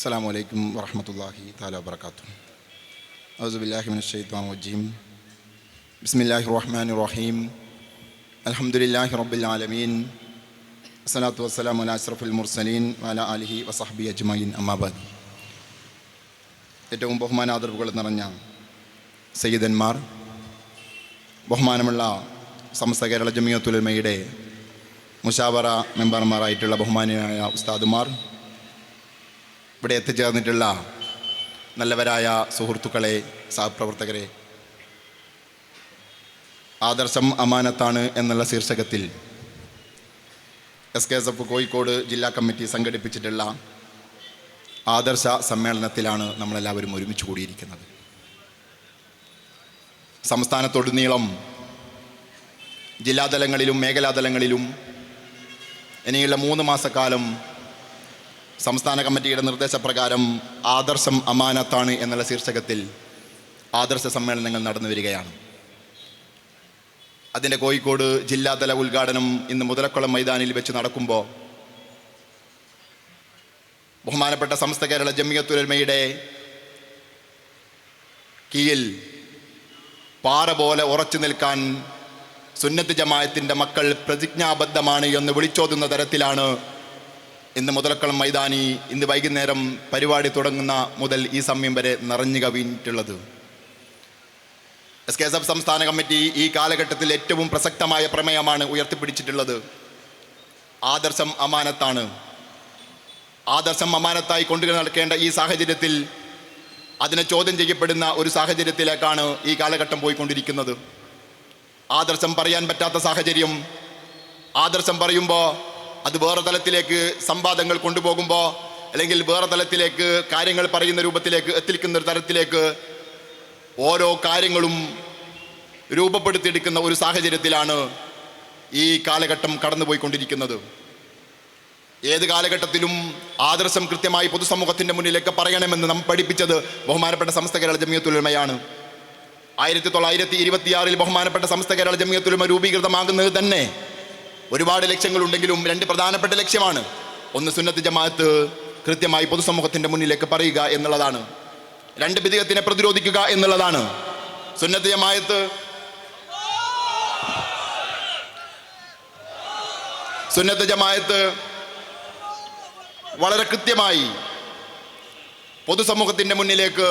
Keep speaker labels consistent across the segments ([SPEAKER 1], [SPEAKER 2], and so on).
[SPEAKER 1] السلام عليكم ورحمة الله تعالى وبركاته أعوذ بالله من الشيطان الرجيم بسم الله الرحمن الرحيم الحمد لله رب العالمين الصلاة والسلام على أشرف المرسلين وعلى آله وصحبه أجمعين أما بعد ഏറ്റവും ബഹുമാനാദരവുകൾ നിറഞ്ഞ സയ്യിദന്മാർ ബഹുമാനമുള്ള സമസ്ത കേരള ജമിയത്തുലമയുടെ മുഷാവറ മെമ്പർമാരായിട്ടുള്ള ബഹുമാനിയായ ഉസ്താദുമാർ ഇവിടെ എത്തിച്ചേർന്നിട്ടുള്ള നല്ലവരായ സുഹൃത്തുക്കളെ സഹപ്രവർത്തകരെ ആദർശം അമാനത്താണ് എന്നുള്ള ശീർഷകത്തിൽ S K S F Kozhikode ജില്ലാ കമ്മിറ്റി സംഘടിപ്പിച്ചിട്ടുള്ള ആദർശ സമ്മേളനത്തിലാണ് നമ്മളെല്ലാവരും ഒരുമിച്ച് കൂടിയിരിക്കുന്നത്. സംസ്ഥാനത്തൊടുനീളം ജില്ലാതലങ്ങളിലും മേഖലാതലങ്ങളിലും ഇനിയുള്ള മൂന്ന് മാസക്കാലം സംസ്ഥാന കമ്മിറ്റിയുടെ നിർദ്ദേശപ്രകാരം ആദർശം അമാനത്താണ് എന്നുള്ള ശീർഷകത്തിൽ ആദർശ സമ്മേളനങ്ങൾ നടന്നു വരികയാണ്. അതിന്റെ കോഴിക്കോട് ജില്ലാതല ഉദ്ഘാടനം ഇന്ന് മുതലക്കുളം മൈതാനിൽ വെച്ച് നടക്കുമ്പോൾ ബഹുമാനപ്പെട്ട സമസ്ത കേരള ജമിയത്തുലമയുടെ കീഴിൽ പാറ പോലെ ഉറച്ചു നിൽക്കാൻ സുന്നത്ത് ജമായത്തിന്റെ മക്കൾ പ്രതിജ്ഞാബദ്ധമാണ് എന്ന് വിളിച്ചോതുന്ന തരത്തിലാണ് ഇന്ന് മുതലക്കളം മൈതാനി ഇന്ന് വൈകുന്നേരം പരിപാടി തുടങ്ങുന്ന മുതൽ ഈ സമയം വരെ നിറഞ്ഞു കവിഞ്ഞിട്ടുള്ളത്. എസ് കെ എസ് എഫ് സംസ്ഥാന കമ്മിറ്റി ഈ കാലഘട്ടത്തിൽ ഏറ്റവും പ്രസക്തമായ പ്രമേയമാണ് ഉയർത്തിപ്പിടിച്ചിട്ടുള്ളത്. ആദർശം അമാനത്താണ്. ആദർശം അമാനത്തായി കൊണ്ടു നടക്കേണ്ട ഈ സാഹചര്യത്തിൽ അതിനെ ചോദ്യം ചെയ്യപ്പെടുന്ന ഒരു സാഹചര്യത്തിലേക്കാണ് ഈ കാലഘട്ടം പോയിക്കൊണ്ടിരിക്കുന്നത്. ആദർശം പറയാൻ പറ്റാത്ത സാഹചര്യം ആദർശം പറയുമ്പോൾ അത് വേറെ തലത്തിലേക്ക് സംവാദങ്ങൾ കൊണ്ടുപോകുമ്പോൾ അല്ലെങ്കിൽ വേറെ തലത്തിലേക്ക് കാര്യങ്ങൾ പറയുന്ന രൂപത്തിലേക്ക് എത്തിക്കുന്ന ഒരു തരത്തിലേക്ക് ഓരോ കാര്യങ്ങളും രൂപപ്പെടുത്തിയെടുക്കുന്ന ഒരു സാഹചര്യത്തിലാണ് ഈ കാലഘട്ടം കടന്നുപോയിക്കൊണ്ടിരിക്കുന്നത്. ഏത് കാലഘട്ടത്തിലും ആദർശം കൃത്യമായി പൊതുസമൂഹത്തിന്റെ മുന്നിലേക്ക് പറയണമെന്ന് നാം പഠിപ്പിച്ചത് ബഹുമാനപ്പെട്ട സമസ്ത കേരള ജമിയത്തുലമയാണ് ആയിരത്തി തൊള്ളായിരത്തി ഇരുപത്തിയാറിൽ ബഹുമാനപ്പെട്ട സമസ്ത കേരള ജമിയത്തുലമ രൂപീകൃതമാകുന്നത് തന്നെ. ഒരുപാട് ലക്ഷ്യങ്ങൾ ഉണ്ടെങ്കിലും രണ്ട് പ്രധാനപ്പെട്ട ലക്ഷ്യമാണ്. ഒന്ന് സുന്നത്ത് ജമാഅത്ത് കൃത്യമായി പൊതുസമൂഹത്തിന്റെ മുന്നിലേക്ക് പറയുക എന്നുള്ളതാണ്. രണ്ട് ബിദികത്തിനെ പ്രതിരോധിക്കുക എന്നുള്ളതാണ്. സുന്നത്ത് ജമാഅത്ത് സുന്നത്ത് ജമാഅത്ത് വളരെ കൃത്യമായി പൊതുസമൂഹത്തിന്റെ മുന്നിലേക്ക്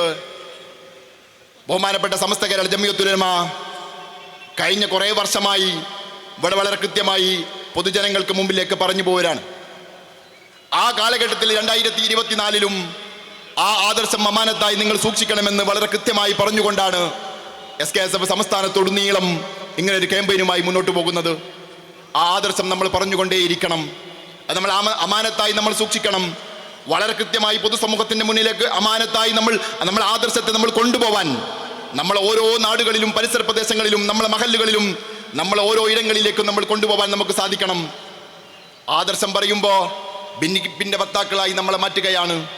[SPEAKER 1] ബഹുമാനപ്പെട്ട സമസ്ത കേരള ജമിയത്തുലമ കഴിഞ്ഞ കുറേ വർഷമായി ഇവിടെ വളരെ കൃത്യമായി പൊതുജനങ്ങൾക്ക് മുമ്പിലേക്ക് പറഞ്ഞു പോവരാണ് ആ കാലഘട്ടത്തിൽ രണ്ടായിരത്തി ഇരുപത്തിനാലിലും ആ ആദർശം അമാനത്തായി നിങ്ങൾ സൂക്ഷിക്കണമെന്ന് വളരെ കൃത്യമായി പറഞ്ഞുകൊണ്ടാണ് എസ് കെ എസ് എഫ് സംസ്ഥാനത്തൊടുനീളം ഇങ്ങനെ ഒരു ക്യാമ്പയിനുമായി മുന്നോട്ട് പോകുന്നത്. ആ ആദർശം നമ്മൾ പറഞ്ഞുകൊണ്ടേയിരിക്കണം. അത് നമ്മൾ അമ- അമാനത്തായി നമ്മൾ സൂക്ഷിക്കണം. വളരെ കൃത്യമായി പൊതുസമൂഹത്തിന്റെ മുന്നിലേക്ക് അമാനത്തായി നമ്മൾ നമ്മൾ ആദർശത്തെ നമ്മൾ കൊണ്ടുപോവാൻ നമ്മൾ ഓരോ നാടുകളിലും പരിസര പ്രദേശങ്ങളിലും നമ്മളെ മഹല്ലുകളിലും നമ്മൾ ഓരോ ഇടങ്ങളിലേക്കും നമ്മൾ കൊണ്ടുപോകാൻ നമുക്ക് സാധിക്കണം. ആദർശം പറയുമ്പോൾ ഭിന്നിപ്പിന്റെ വക്താക്കളായി നമ്മളെ മാറ്റുകയാണ്.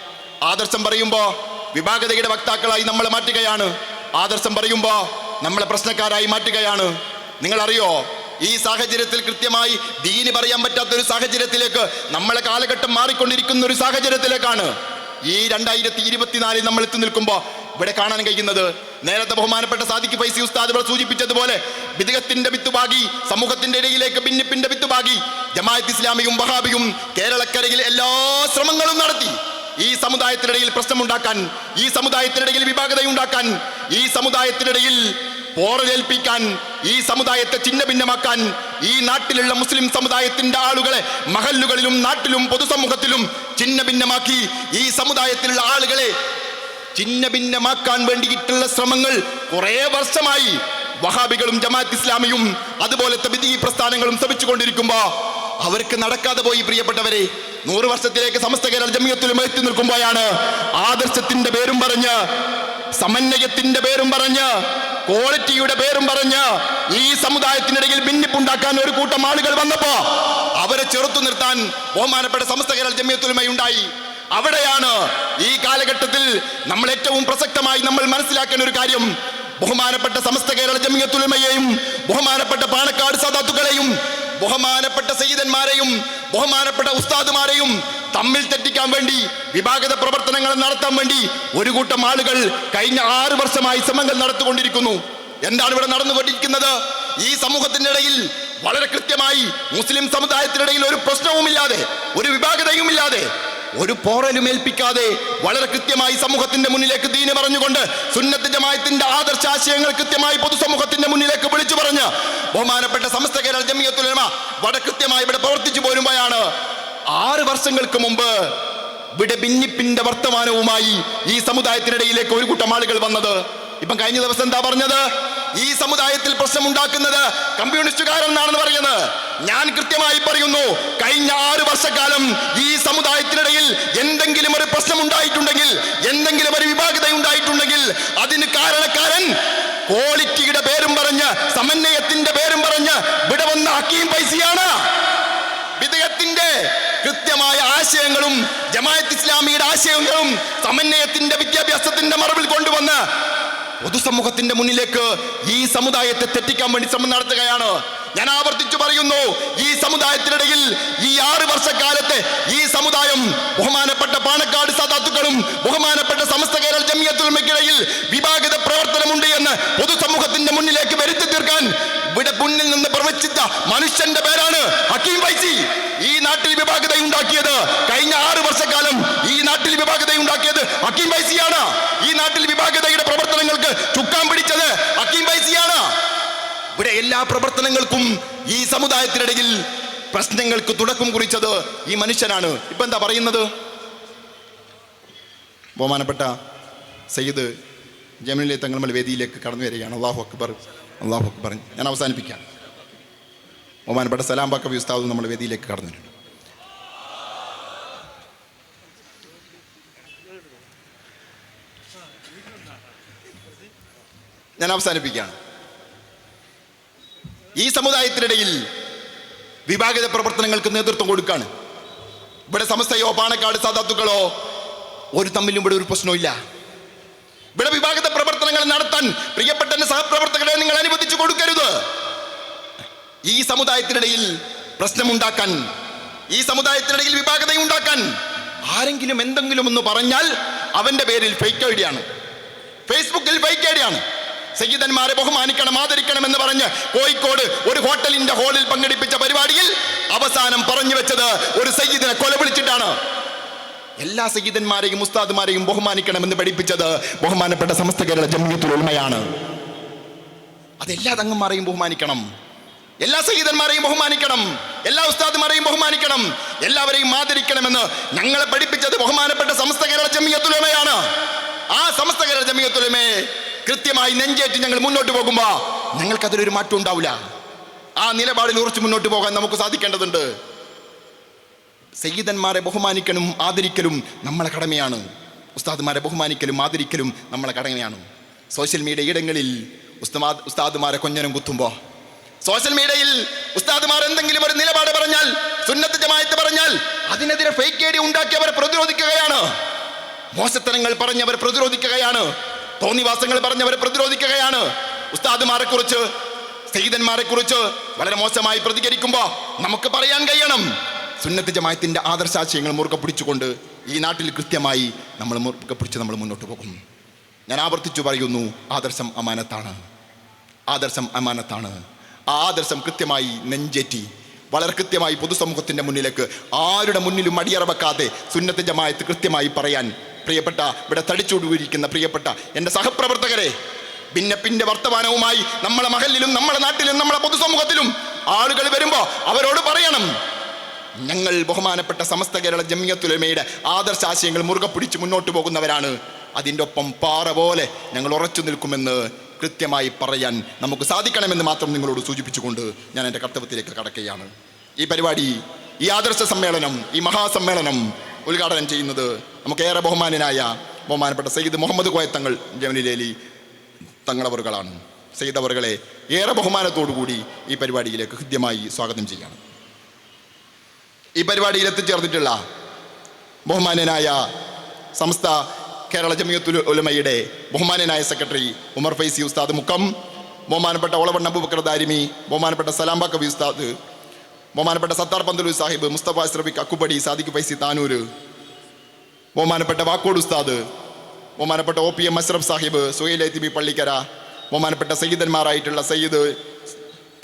[SPEAKER 1] ആദർശം പറയുമ്പോൾ വിഭാഗതയുടെ വക്താക്കളായി നമ്മളെ മാറ്റുകയാണ്. ആദർശം പറയുമ്പോൾ നമ്മളെ പ്രശ്നക്കാരായി മാറ്റുകയാണ്. നിങ്ങളറിയോ ഈ സാഹചര്യത്തിൽ കൃത്യമായി ദീന് പറയാൻ പറ്റാത്ത ഒരു സാഹചര്യത്തിലേക്ക് നമ്മളെ കാലഘട്ടം മാറിക്കൊണ്ടിരിക്കുന്ന ഒരു സാഹചര്യത്തിലേക്കാണ് ഈ രണ്ടായിരത്തി ഇരുപത്തിനാലിൽ നമ്മൾ എത്തി നിൽക്കുമ്പോൾ ഇവിടെ കാണാൻ കഴിയുന്നത്. നേരത്തെ ബഹുമാനപ്പെട്ട സാദിക്ക് പൈസ ഉസ്താദ് ഇവിടെ സൂചിപ്പിച്ചതുപോലെ വിദഗത്തിന്റെ വിത്തുപാകി സമൂഹത്തിന്റെ ഇടയിലേക്ക് ഭിന്നിപ്പിന്റെ വിത്തുപാകി ജമാഅത്ത് ഇസ്ലാമിയും വഹാബിയും കേരളക്കരയിൽ എല്ലാ ശ്രമങ്ങളും നടത്തി. ഈ സമുദായത്തിനിടയിൽ പ്രശ്നമുണ്ടാക്കാൻ ഈ സമുദായത്തിനിടയിൽ വിഭാഗതയുണ്ടാക്കാൻ ഈ സമുദായത്തിനിടയിൽ പോറലേൽപ്പിക്കാൻ ഈ സമുദായത്തെ ചിന്ന ഭിന്നമാക്കാൻ ഈ നാട്ടിലുള്ള മുസ്ലിം സമുദായത്തിന്റെ ആളുകളെ മഹല്ലുകളിലും നാട്ടിലും പൊതുസമൂഹത്തിലും ചിന്ന ഭിന്നമാക്കി ഈ സമുദായത്തിലുള്ള ആളുകളെ ചിന്ന ഭിന്നമാക്കാൻ വേണ്ടിയിട്ടുള്ള ശ്രമങ്ങൾ കുറേ വർഷമായി വഹാബികളും ജമാഅത്ത് ഇസ്ലാമിയും അതുപോലത്തെ വിധി പ്രസ്ഥാനങ്ങളും ശ്രമിച്ചുകൊണ്ടിരിക്കുമ്പോ അവർക്ക് നടക്കാതെ പോയി പ്രിയപ്പെട്ടവരെ നൂറ് വർഷത്തിലേക്ക് സമസ്ത കേരള ജമിയത്തിലും എത്തി നിൽക്കുമ്പോഴാണ് ആദർശത്തിന്റെ പേരും പറഞ്ഞ് സമന്വയത്തിന്റെ പേരും പറഞ്ഞ് ക്വാളിറ്റിയുടെ പേരും പറഞ്ഞ് ഈ സമുദായത്തിനിടയിൽ ഭിന്നിപ്പുണ്ടാക്കാൻ ഒരു കൂട്ടം ആളുകൾ വന്നപ്പോ അവരെ ചെറുത്തു നിർത്താൻ ബഹുമാനപ്പെട്ട സമസ്ത കേരള ജമിയത്തുലമയുണ്ടായി അവിടെയാണ് ഈ കാലഘട്ടത്തിൽ നമ്മൾ ഏറ്റവും പ്രസക്തമായി നമ്മൾ മനസ്സിലാക്കേണ്ട ഒരു കാര്യം. ബഹുമാനപ്പെട്ട സമസ്ത കേരള ജമിയത്തുലമയെയും ബഹുമാനപ്പെട്ട പാണക്കാട് സദാത്തുക്കളെയും ബഹുമാനപ്പെട്ട സയ്യിദന്മാരെയും ബഹുമാനപ്പെട്ട ഉസ്താദുമാരെയും തമ്മിൽ തെറ്റിക്കാൻ വേണ്ടി വിഭാഗത പ്രവർത്തനങ്ങൾ നടത്താൻ വേണ്ടി ഒരു കൂട്ടം ആളുകൾ കഴിഞ്ഞ ആറ് വർഷമായി ശ്രമങ്ങൾ നടത്തിക്കൊണ്ടിരിക്കുന്നു. എന്താണ് ഇവിടെ നടന്നുകൊണ്ടിരിക്കുന്നത്? ഈ സമൂഹത്തിന്റെ ഇടയിൽ വളരെ കൃത്യമായി മുസ്ലിം സമുദായത്തിനിടയിൽ ഒരു പ്രശ്നവുമില്ലാതെ ഒരു വിഭാഗതയുമില്ലാതെ ഒരു പോറലും ഏൽപ്പിക്കാതെ വളരെ കൃത്യമായി സമൂഹത്തിന്റെ മുന്നിലേക്ക് ദീന് പറഞ്ഞുകൊണ്ട് സുന്നത്ത് ജമായത്തിന്റെ ആദർശാശയങ്ങൾ കൃത്യമായി പൊതുസമൂഹത്തിന്റെ മുന്നിലേക്ക് വിളിച്ചു പറഞ്ഞ് ബഹുമാനപ്പെട്ട സമസ്ത കേരള ജമിയത്തുലമ വളരെ കൃത്യമായി ഇവിടെ പ്രവർത്തിച്ചു പോരുമ്പോഴാണ് ആറ് വർഷങ്ങൾക്ക് മുമ്പ് ഇവിടെ ഭിന്നിപ്പിന്റെ വർത്തമാനവുമായി ഈ സമുദായത്തിനിടയിലേക്ക് ഒരു കൂട്ടം ആളുകൾ വന്നത്. ഇപ്പം കഴിഞ്ഞ ദിവസം എന്താ പറഞ്ഞത്? ഈ സമുദായത്തിൽ പ്രശ്നമുണ്ടാക്കുന്നത് കമ്മ്യൂണിസ്റ്റുകാരെന്നാണെന്ന് പറയുന്നത്. ഞാൻ കൃത്യമായി പറയുന്നു കഴിഞ്ഞ ആറ് വർഷക്കാലം ഈ സമുദായത്തിനിടയിൽ ഉണ്ടായിട്ടുണ്ടെങ്കിൽ എന്തെങ്കിലും ഒരു വിഭാഗത ഉണ്ടായിട്ടുണ്ടെങ്കിൽ അതിന് കാരണക്കാരൻ ക്വാളിറ്റിയുടെ പേരും പറഞ്ഞ് സമന്വയത്തിന്റെ പേരും പറഞ്ഞ് ഇവിടെ വന്ന ഹക്കീം പൈസയാണ് വിധേയത്തിന്റെ കൃത്യമായ ആശയങ്ങളും ജമാഅത്ത് ഇസ്ലാമിയുടെ ആശയങ്ങളും സമന്വയത്തിന്റെ കൊണ്ടുവന്ന് പൊതുസമൂഹത്തിന്റെ മുന്നിലേക്ക് ഈ സമുദായത്തെ തെറ്റിക്കാൻ വേണ്ടി ശ്രമം നടത്തുകയാണ്. ഞാൻ ആവർത്തിച്ചു പറയുന്നു ഈ സമുദായത്തിനിടയിൽ ഈ ആറ് വർഷക്കാലത്തെ ഈ സമുദായം ബഹുമാനപ്പെട്ട പാണക്കാട് സദാത്തുക്കളും ബഹുമാനപ്പെട്ട സമസ്ത കേരള ജമിയത്തുൽമയ്ക്കിടയിൽ വിഭാഗത പ്രവർത്തനമുണ്ട് എന്ന് പൊതുസമൂഹത്തിന്റെ മുന്നിലേക്ക് വരുത്തി തീർക്കാൻ ഇവിടെ മുന്നിൽ നിന്ന് പ്രവചിച്ച മനുഷ്യന്റെ പേരാണ് ഹക്കീം വൈസി ഈ നാട്ടിൽ വിഭാഗത ഉണ്ടാക്കിയത് കഴിഞ്ഞ ആറ് വർഷക്കാലം ഈ നാട്ടിൽ വിഭാഗത ഉണ്ടാക്കിയത് ഹക്കീം വൈസിയാണ് പ്രവർത്തനങ്ങൾക്ക് ചുക്കാൻ പിടിച്ചത് അക്കീം പൈസിയാണ് ഇവിടെ എല്ലാ പ്രവർത്തനങ്ങൾക്കും ഈ സമുദായത്തിനിടയിൽ പ്രശ്നങ്ങൾക്ക് തുടക്കം കുറിച്ചത് ഈ മനുഷ്യനാണ്. ഇപ്പൊ എന്താ പറയുന്നത്? ബഹുമാനപ്പെട്ട സയ്യിദ് ജമീലെ തങ്ങൾ വേദിയിലേക്ക് കടന്നു വരികയാണ്. അള്ളാഹു അക്ബർ അള്ളാഹു അക്ബർ. ഞാൻ അവസാനിപ്പിക്കാം. ബഹുമാനപ്പെട്ട സലാം ബാക്കബി ഉസ്താദ് നമ്മൾ വേദിയിലേക്ക് കടന്നു വരുന്നുണ്ട് ഞാൻ അവസാനിപ്പിക്കുകയാണ്. ഈ സമുദായത്തിനിടയിൽ വിഭാഗത പ്രവർത്തനങ്ങൾക്ക് നേതൃത്വം കൊടുക്കുകയാണ് ഇവിടെ സമസ്തയോ പാണക്കാട് സാധാത്തുക്കളോ ഒരു തമ്മിലും ഇവിടെ ഒരു പ്രശ്നമില്ല ഇവിടെ വിഭാഗത്തെ പ്രവർത്തനങ്ങൾ നടത്താൻ പ്രിയപ്പെട്ട സഹപ്രവർത്തകരെ നിങ്ങൾ അനുവദിച്ചു കൊടുക്കരുത്. ഈ സമുദായത്തിനിടയിൽ പ്രശ്നമുണ്ടാക്കാൻ ഈ സമുദായത്തിനിടയിൽ വിഭാഗത ഉണ്ടാക്കാൻ ആരെങ്കിലും എന്തെങ്കിലും ഒന്ന് പറഞ്ഞാൽ അവന്റെ പേരിൽ ഫേക്ക് ഐഡിയാണ്. ഫേസ്ബുക്കിൽ വൈകേടിയാണ്. സയ്യിദന്മാരെ ബഹുമാനിക്കണം ആദരിക്കണം എന്ന് പറഞ്ഞ് കോഴിക്കോട് ഒരു ഹോട്ടലിന്റെ ഹാളിൽ പങ്കെടുപ്പിച്ച പരിപാടിയിൽ അവസാനം പറഞ്ഞു വെച്ചത് ഒരു സയ്യിദിനെ കൊല വിളിച്ചിട്ടാണ്. എല്ലാ സയ്യിദന്മാരെയും ഉസ്താദുമാരെയും ബഹുമാനിക്കണമെന്ന് പഠിപ്പിച്ചത് ബഹുമാനപ്പെട്ട സമസ്ത കേരള ജമ്മിയത്തുൽ ഉൽമയാണ് അതെല്ലാ തങ്ങന്മാരെയും ബഹുമാനിക്കണം. എല്ലാ സയ്യിദന്മാരെയും ബഹുമാനിക്കണം. എല്ലാ ഉസ്താദുമാരെയും ബഹുമാനിക്കണം. എല്ലാവരെയും ആദരിക്കണമെന്ന് ഞങ്ങളെ പഠിപ്പിച്ചത് ബഹുമാനപ്പെട്ട സമസ്ത കേരള ജമ്മിയത്തുലമയാണ് ആ സമസ്ത കേരള കൃത്യമായി നെഞ്ചേറ്റ് ഞങ്ങൾ മുന്നോട്ട് പോകുമ്പോ ഞങ്ങൾക്ക് അതിലൊരു മാറ്റം ഉണ്ടാവില്ല. ആ നിലപാടിൽ ഉറച്ചു മുന്നോട്ട് പോകാൻ നമുക്ക് സാധിക്കേണ്ടതുണ്ട്. സയ്യിദന്മാരെ ബഹുമാനിക്കലും ആദരിക്കലും നമ്മളെ കടമയാണ്. ഉസ്താദ്മാരെ ബഹുമാനിക്കലും ആദരിക്കലും നമ്മളെ കടമയാണ്. സോഷ്യൽ മീഡിയ ഇടങ്ങളിൽ ഉസ്താദ് ഉസ്താദുമാരെ കൊഞ്ഞനം കുത്തുമ്പോൾ സോഷ്യൽ മീഡിയയിൽ ഉസ്താദ്മാർ എന്തെങ്കിലും ഒരു നിലപാട് പറഞ്ഞാൽ സുന്നത്ത് ജമായത്ത് പറഞ്ഞാൽ അതിനെതിരെ ഫേക്ക് ഐഡി ഉണ്ടാക്കി അവരെ പ്രതിരോധിക്കുകയാണ്. മോശത്തരങ്ങൾ പറഞ്ഞവർ പ്രതിരോധിക്കുകയാണ്. തോന്നിവാസങ്ങൾ പറഞ്ഞവർ പ്രതിരോധിക്കുകയാണ്. ഉസ്താദുമാരെ കുറിച്ച് സയ്യിദന്മാരെ കുറിച്ച് വളരെ മോശമായി പ്രതികരിക്കുമ്പോൾ നമുക്ക് പറയാൻ കഴിയണം. സുന്നത്ത് ജമായത്തിന്റെ ആദർശാശയങ്ങൾ മുറുകെ പിടിച്ചുകൊണ്ട് ഈ നാട്ടിൽ കൃത്യമായി നമ്മൾ മുറുകെ പിടിച്ച് നമ്മൾ മുന്നോട്ട് പോകും. ഞാൻ ആവർത്തിച്ചു പറയുന്നു ആദർശം അമാനത്താണ്. ആദർശം അമാനത്താണ്. ആ ആദർശം കൃത്യമായി നെഞ്ചേറ്റി വളരെ കൃത്യമായി പൊതുസമൂഹത്തിന്റെ മുന്നിലേക്ക് ആരുടെ മുന്നിലും അടിയറ വെക്കാതെ സുന്നത്ത് ജമായത്ത് കൃത്യമായി പറയാൻ പ്രിയപ്പെട്ട ഇവിടെ തടിച്ചുടുവിരിക്കുന്ന പ്രിയപ്പെട്ട എന്റെ സഹപ്രവർത്തകരെ ഭിന്നപ്പിന്റെ വർത്തമാനവുമായി നമ്മളെ മഹലിലും നമ്മളെ നാട്ടിലും നമ്മളെ പൊതുസമൂഹത്തിലും ആളുകൾ വരുമ്പോൾ അവരോട് പറയണം. ഞങ്ങൾ ബഹുമാനപ്പെട്ട സമസ്ത കേരള ജമിയത്തുലമയുടെ ആദർശാശയങ്ങൾ മുറുകെ പിടിച്ച് മുന്നോട്ട് പോകുന്നവരാണ്. അതിന്റെ ഒപ്പം പാറ പോലെ ഞങ്ങൾ ഉറച്ചു നിൽക്കുമെന്ന് കൃത്യമായി പറയാൻ നമുക്ക് സാധിക്കണമെന്ന് മാത്രം നിങ്ങളോട് സൂചിപ്പിച്ചുകൊണ്ട് ഞാൻ എന്റെ കർത്തവ്യത്തിലേക്ക് കടക്കുകയാണ്. ഈ പരിപാടി ഈ ആദർശ സമ്മേളനം ഈ മഹാസമ്മേളനം ഉദ്ഘാടനം ചെയ്യുന്നത് നമുക്കേറെ ബഹുമാനനായ ബഹുമാനപ്പെട്ട സയ്യിദ് മുഹമ്മദ് കോയത്തങ്ങൾ ജമനിലേലി തങ്ങളവറുകളാണ് സയ്യിദ് അവറുകളെ ഏറെ ബഹുമാനത്തോടു കൂടി ഈ പരിപാടിയിലേക്ക് ഹൃദ്യമായി സ്വാഗതം ചെയ്യാണ് ഈ പരിപാടിയിൽ എത്തിച്ചേർന്നിട്ടുള്ള ബഹുമാനനായ സംസ്ഥ കേരള ജമിയത്തുൽ ഉലമയുടെ ബഹുമാനനായ സെക്രട്ടറി ഉമർ ഫൈസി ഉസ്താദ് മുക്കം ബഹുമാനപ്പെട്ട ഒളവണ്ണ അബൂബക്കർ ദാരിമി ബഹുമാനപ്പെട്ട സലാംബ കവി ഉസ്താദ് ബഹുമാനപ്പെട്ട സത്താർ പന്തലൂർ സാഹിബ് മുസ്തഫ അസ്രഫിക് അക്കുപടി സാദിഖ് പൈസി താനൂര്. ബഹുമാനപ്പെട്ട വാക്കോട് ഉസ്താദ് ബഹുമാനപ്പെട്ട O P M Asraf Sahib Suhail Aithibi Pallikkara ബഹുമാനപ്പെട്ട സയ്യിദന്മാരായിട്ടുള്ള സയ്യിദ്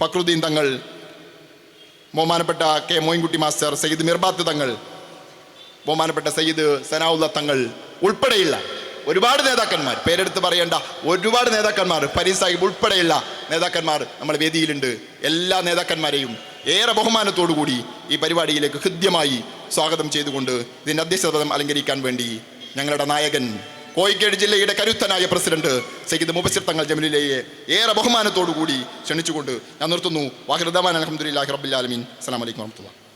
[SPEAKER 1] ഫക്രുദ്ദീൻ തങ്ങൾ ബഹുമാനപ്പെട്ട കെ മോയിൻകുട്ടി മാസ്റ്റർ സയ്യിദ് മിർബാത്ത് തങ്ങൾ ബഹുമാനപ്പെട്ട സയ്യിദ് സനാവുല്ല തങ്ങൾ ഉൾപ്പെടെയുള്ള ഒരുപാട് നേതാക്കന്മാർ. പേരെടുത്ത് പറയേണ്ട. ഒരുപാട് നേതാക്കന്മാർ. ഫരീദ് സാഹിബ് ഉൾപ്പെടെയുള്ള നേതാക്കന്മാർ നമ്മുടെ വേദിയിലുണ്ട്. എല്ലാ നേതാക്കന്മാരെയും ഏറെ ബഹുമാനത്തോടു കൂടി ഈ പരിപാടിയിലേക്ക് ഹൃദ്യമായി സ്വാഗതം ചെയ്തുകൊണ്ട് ഇതിന്റെ അധ്യക്ഷപദം അലങ്കരിക്കാൻ വേണ്ടി ഞങ്ങളുടെ നായകൻ കോഴിക്കോട് ജില്ലയുടെ കരുത്തനായ പ്രസിഡന്റ് സയ്യിദ് മുബസിർ തങ്ങൾ ജമലിലയെ ഏറെ ബഹുമാനത്തോടു കൂടി ക്ഷണിച്ചുകൊണ്ട് ഞാൻ നിർത്തുന്നു. വാഹിർദാൻ അലഹമുല്ലാഹി റബ്ബിൽ ആലമീൻ. അസ്സലാമു അലൈക്കും വാഹമത്തുള്ള